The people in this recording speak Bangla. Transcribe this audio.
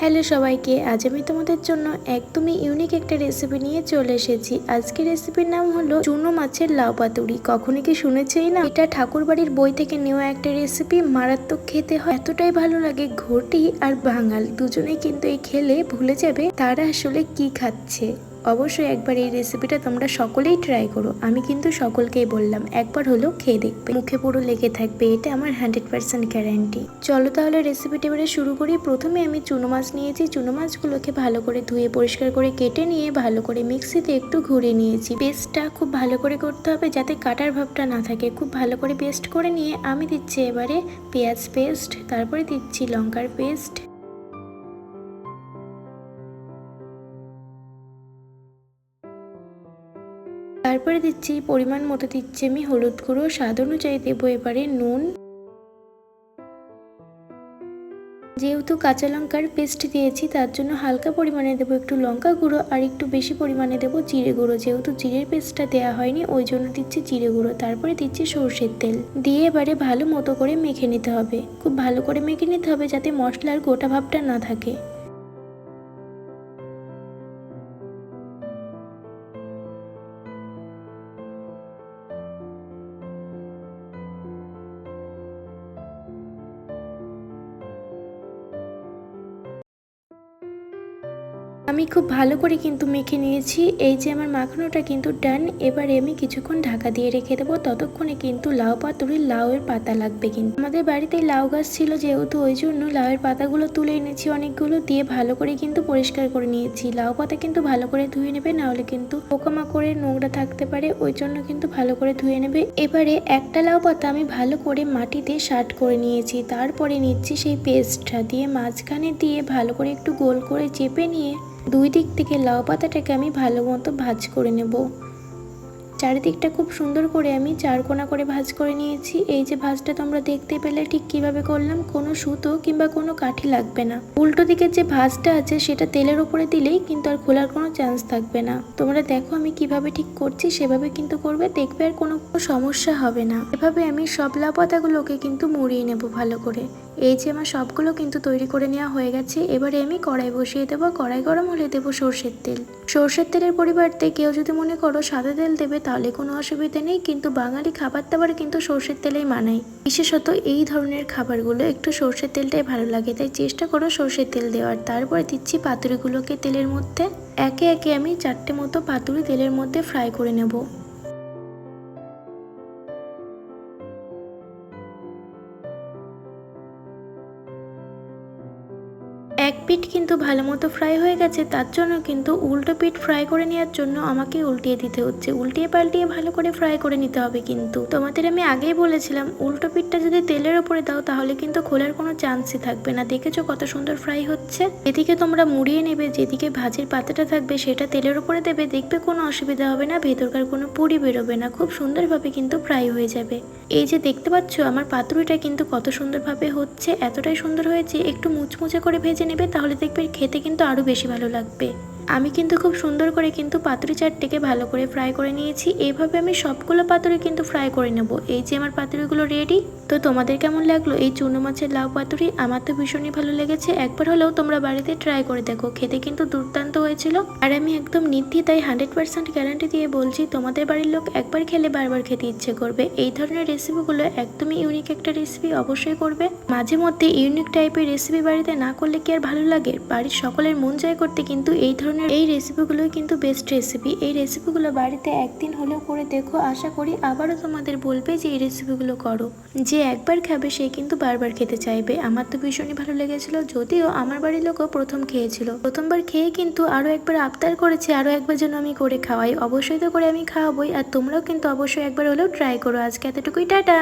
হ্যালো সবাইকে, আজ আমি তোমাদের জন্য একদমই ইউনিক একটা রেসিপি নিয়ে চলে এসেছি। আজকের রেসিপির নাম হলো চুনো মাছের লাউ পাতুরি। কখনো কি শুনেছেই না? এটা ঠাকুর বাড়ির বই থেকে নেওয়া একটা রেসিপি মারাত্মক খেতে হয়। এতটাই ভালো লাগে ঘটি আর বাঙাল। দুজনেই কিন্তু এই খেলে ভুলে যাবে তারা আসলে কি খাচ্ছে। অবশ্যই একবার এই রেসিপিটা তোমরা সকলেই ট্রাই করো। আমি কিন্তু সকলকেই বললাম, একবার হলেও খেয়ে দেখবে। মুখে পুরো লেগে থাকবে, এটা আমার হান্ড্রেড পার্সেন্ট গ্যারান্টি চলো তাহলে রেসিপিটা এবারে শুরু করি। প্রথমে আমি চুনো মাছ নিয়েছি। চুনো মাছগুলোকে ভালো করে ধুয়ে পরিষ্কার করে কেটে নিয়ে, ভালো করে মিক্সিতে একটু ঘুরে নিয়েছি। পেস্টটা খুব ভালো করে করতে হবে যাতে কাটার ভাবটা না থাকে। খুব ভালো করে পেস্ট করে নিয়ে আমি দিচ্ছি এবারে পেঁয়াজ পেস্ট, তারপরে দিচ্ছি লঙ্কার পেস্ট। তারপরে দিচ্ছি পরিমাণ মতো দিচ্ছি আমি হলুদ গুঁড়ো, স্বাদ অনুযায়ী দেবো এবারে নুন। যেহেতু কাঁচা লঙ্কার পেস্ট দিয়েছি, তার জন্য হালকা পরিমাণে দেবো একটু লঙ্কা গুঁড়ো আর একটু বেশি পরিমাণে দেবো জিরে গুঁড়ো। যেহেতু জিরের পেস্টটা দেওয়া হয়নি, ওই জন্য দিচ্ছি জিরে গুঁড়ো। তারপরে দিচ্ছি সর্ষের তেল। দিয়ে এবারে ভালো মতো করে মেখে নিতে হবে। খুব ভালো করে মেখে নিতে হবে যাতে মশলার গোটা ভাবটা না থাকে। আমি খুব ভালো করে কিন্তু মেখে নিয়েছি। এই যে আমার মাখানোটা কিন্তু ডান এবারে আমি কিছুক্ষণ ঢাকা দিয়ে রেখে দেবো। ততক্ষণে কিন্তু লাউ পাতুরির লাউয়ের পাতা লাগবে কিন্তু। আমাদের বাড়িতে লাউ গাছ ছিল যেহেতু, ওই জন্য লাউয়ের পাতাগুলো তুলে এনেছি অনেকগুলো, দিয়ে ভালো করে কিন্তু পরিষ্কার করে নিয়েছি। লাউ পাতা কিন্তু ভালো করে ধুয়ে নেবে, নাহলে কিন্তু পোকামাকড়ের নোংরা থাকতে পারে, ওই জন্য কিন্তু ভালো করে ধুয়ে নেবে। এবারে একটা লাউ পাতা আমি ভালো করে মাটিতে শার্ট করে নিয়েছি। তারপরে নিচ্ছি সেই পেস্টটা দিয়ে, মাঝখানে দিয়ে ভালো করে একটু গোল করে চেপে নিয়ে দুই দিক থেকে লাউ পাতাটাকে আমি ভালো মতো ভাজ করে নেব। চারিদিকটা খুব সুন্দর করে আমি চারকোনা করে ভাজ করে নিয়েছি। এই যে ভাজটা তোমরা দেখতে পেলে ঠিক কীভাবে করলাম, কোনো সুতো কিংবা কোনো কাঠি লাগবে না। উল্টো দিকের যে ভাজটা আছে সেটা তেলের উপরে দিলেই কিন্তু আর খোলার কোনো চান্স থাকবে না। তোমরা দেখো আমি কীভাবে ঠিক করছি, সেভাবে কিন্তু করবে, দেখবে আর কোনো সমস্যা হবে না। এভাবে আমি সব লাউ পাতাগুলোকে কিন্তু মুড়িয়ে নেব ভালো করে। এই যে আমার সবগুলো কিন্তু তৈরি করে নেওয়া হয়ে গেছে, এবারে আমি কড়াই বসিয়ে দেবো, কড়াই গরম হলে দেবো সর্ষের তেল। সর্ষের তেলের পরিবর্তে কেউ যদি মনে করো সাদা তেল দেবে, তাহলে কোনো অসুবিধা নেই, কিন্তু বাঙালি খাবার দাবার কিন্তু সর্ষের তেলেই মানায়। বিশেষত এই ধরনের খাবারগুলো একটু সর্ষের তেলটাই ভালো লাগে, তাই চেষ্টা করো সর্ষের তেল দেওয়ার। তারপরে দিচ্ছি পাতুরিগুলোকে তেলের মধ্যে। একে একে আমি চারটে মতো পাতুরি তেলের মধ্যে ফ্রাই করে নেব। এক পিঠ কিন্তু ভালো মতো ফ্রাই হয়ে গেছে, তার জন্য কিন্তু উল্টো পিঠ ফ্রাই করে নেওয়ার জন্য আমাকে উল্টিয়ে দিতে হচ্ছে। উল্টিয়ে পাল্টিয়ে ভালো করে ফ্রাই করে নিতে হবে কিন্তু। তোমাদের আমি আগেই বলেছিলাম, উল্টো পিঠটা যদি তেলের ওপরে দাও তাহলে কিন্তু খোলার কোনো চান্সই থাকবে না। দেখেছ কত সুন্দর ফ্রাই হচ্ছে? এদিকে তোমরা মুড়িয়ে নেবে, যেদিকে ভাজির পাতাটা থাকবে সেটা তেলের ওপরে দেবে, দেখবে কোনো অসুবিধা হবে না, ভেতরকার কোনো পুরি বেরোবে না, খুব সুন্দরভাবে কিন্তু ফ্রাই হয়ে যাবে। এই যে দেখতে পাচ্ছ, আমার পাতুরিটা কিন্তু কত সুন্দরভাবে হচ্ছে, এতটাই সুন্দর হয়েছে, একটু মুচমুচে করে ভেজে নেবে তাহলে দেখবে খেতে কিন্তু আরও বেশি ভালো লাগবে। আমি কিন্তু খুব সুন্দর করে কিন্তু পাতুরি চারটিকে ভালো করে ফ্রাই করে নিয়েছি। এইভাবে আমি সবগুলো পাতুরি কিন্তু ফ্রাই করে নেব। এই যে আমার পাতুরিগুলো রেডি তো তোমাদের কেমন লাগল? এই চুনো মাছের লাউ পাতুরি আমার তো ভীষণই ভালো লেগেছে। একবার হলেও তোমরা বাড়িতে ট্রাই করে দেখো। খেতে কিন্তু দুর্দান্ত হয়েছিল। আর আমি একদম নির্দ্বিধায় হান্ড্রেড পার্সেন্ট গ্যারান্টি দিয়ে বলছি, তোমাদের বাড়ির লোক একবার খেলে বারবার খেতে ইচ্ছে করবে। এই ধরনের রেসিপিগুলো একদমই ইউনিক একটা রেসিপি অবশ্যই করবে। মাঝে মধ্যে ইউনিক টাইপের রেসিপি বাড়িতে না করলে কি আর ভালো লাগে? বাড়ির সকলের মন জয় করতে কিন্তু এই ধরনের এই রেসিপিগুলোই কিন্তু বেস্ট রেসিপি এই রেসিপিগুলো বাড়িতে একদিন হলেও করে দেখো। আশা করি আবারও তোমাদের বলবে যে এই রেসিপিগুলো করো। যে একবার খাবে, সে কিন্তু বারবার খেতে চাইবে। আমার তো ভীষণই ভালো লেগেছিল, যদিও আমার বাড়ির লোকও প্রথম খেয়েছিল। প্রথমবার খেয়ে কিন্তু আরও একবার আবদার করেছে, আরও একবার যেন আমি করে খাওয়াই। অবশ্যই তো করে আমি খাওয়াবই, আর তোমরাও কিন্তু অবশ্যই একবার হলেও ট্রাই করো। আজকে এতটুকুই, টাটা!